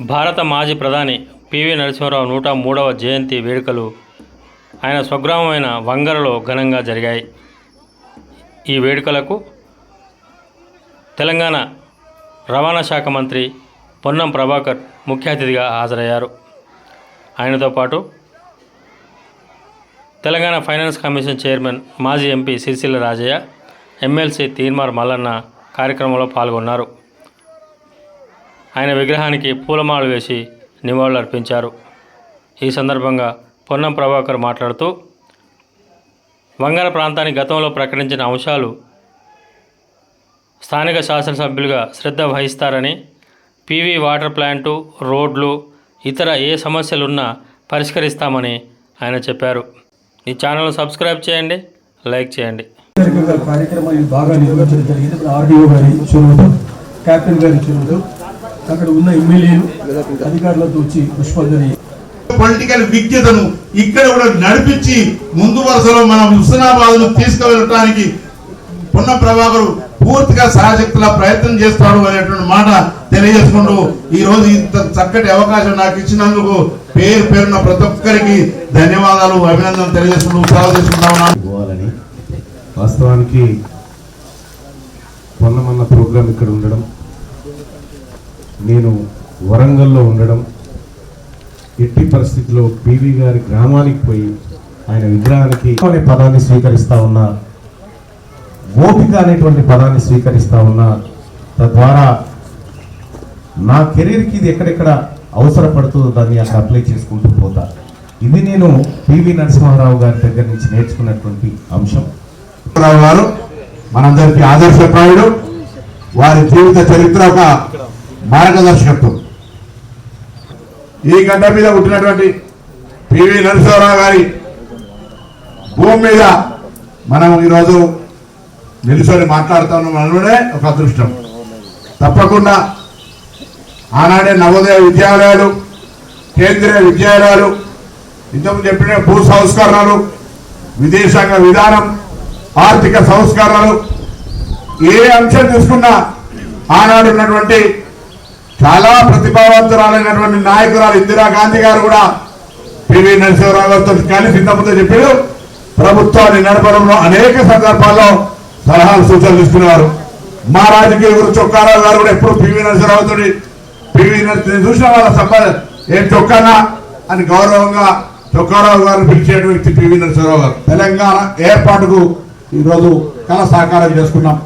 భారత మాజీ ప్రధాని పివి నరసింహారావు నూట మూడవ జయంతి వేడుకలు ఆయన స్వగ్రామమైన వంగరలో ఘనంగా జరిగాయి. ఈ వేడుకలకు తెలంగాణ రవాణా శాఖ మంత్రి పొన్నం ప్రభాకర్ ముఖ్య అతిథిగా హాజరయ్యారు. ఆయనతో పాటు తెలంగాణ ఫైనాన్స్ కమిషన్ చైర్మన్ మాజీ ఎంపీ సిరిసిల్ల రాజయ్య ఎమ్మెల్సీ తీర్మార్ మల్లన్న కార్యక్రమంలో పాల్గొన్నారు. ఆయన విగ్రహానికి పూలమాల వేసి నివాళులర్పించారు ఈ సందర్భంగా పొన్నం ప్రభాకర్ మాట్లాడుతూ వంగర ప్రాంతాన్ని గతంలో ప్రకటించిన అంశాలు స్థానిక శాసనసభ్యులుగా శ్రద్ధ వహిస్తారని పీవీ వాటర్ ప్లాంటు రోడ్లు ఇతర ఏ సమస్యలున్నా పరిష్కరిస్తామని ఆయన చెప్పారు. ఈ ఛానల్ సబ్స్క్రైబ్ చేయండి లైక్ చేయండి. కార్యక్రమం బాగా నిర్వహించడం జరిగింది. ఆర్డీఓ గారి చొరవతో క్యాప్టెన్ గారి చొరవతో అక్కడ ఉన్న ఎమ్మెల్యేలు అధికారులతో వచ్చి పుష్పాంజలి పొలిటికల్ విజ్ఞతను ఇక్కడ కూడా నడిపించి ముందు వరుసలో మనం హుస్నాబాద్ను తీసుకువెళ్ళటానికి పొన్న ప్రభాకర్ పూర్తిగా సహాశక్తుల ప్రయత్నం చేస్తాడు అనేటువంటి మాట తెలియజేసుకుంటూ ఈ రోజు ఇంత చక్కటి అవకాశం నాకు ఇచ్చినందుకు పేరు పేరున ప్రతి ఒక్కరికి ధన్యవాదాలు అభినందనలు తెలియజేసుకుంటూ ఉన్నాను. పోవాలని వాస్తవానికి పొన్నమన్న ప్రోగ్రాం ఇక్కడ ఉండడం నేను వరంగల్లో ఉండడం ఎట్టి పరిస్థితిలో పీవీ గారి గ్రామానికి పోయి ఆయన విగ్రహానికి అనే పదాన్ని స్వీకరిస్తా ఉన్నా ఓపిక అనేటువంటి పదాన్ని స్వీకరిస్తా ఉన్నా తద్వారా నా కెరీర్కి ఇది ఎక్కడెక్కడ అవసరపడుతుందో దాన్ని అక్కడ అప్లై చేసుకుంటూ పోతా. ఇది నేను పివి నరసింహారావు గారి దగ్గర నుంచి నేర్చుకున్నటువంటి అంశం. రావు గారు మనందరికీ ఆదర్శప్రాయుడు. వారి జీవిత చరిత్ర ఒక మార్గదర్శకత్వం. ఈ గడ్డ మీద పుట్టినటువంటి పివి నరసింహరావు గారి భూమి మీద మనం ఈరోజు నిలుచొని మాట్లాడుతున్నాం అనడమే ఒక అదృష్టం. తప్పకుండా ఆనాడే నవోదయ విద్యాలయాలు కేంద్రీయ విద్యాలయాలు ఇంతకుముందు చెప్పిన భూ సంస్కరణలు విదేశాంగ విధానం ఆర్థిక సంస్కరణలు ఏ అంశం తీసుకున్నా ఆనాడు ఉన్నటువంటి చాలా ప్రతిభావంతురాలైనటువంటి నాయకురాలు ఇందిరాగాంధీ గారు కూడా పివి నరసింహరావు గారితో కలిసి ఇంతకుముందు చెప్పారు ప్రభుత్వాన్ని నడపడంలో అనేక సందర్భాల్లో సలహాలు సూచనలు ఇస్తున్నారు మా రాజకీయ గురు చొక్కారావు గారు కూడా ఎప్పుడు పివి నరసింహరావుతో పివి నరసింహ చూసిన వాళ్ళ సంబంధ ఏం చొక్కానా అని గౌరవంగా చొక్కారావు గారు పిలిచేటువంటి వ్యక్తి పివి నరసింహరావు గారు. తెలంగాణ ఏర్పాటుకు ఈరోజు కళ సాకారం చేసుకున్నాం.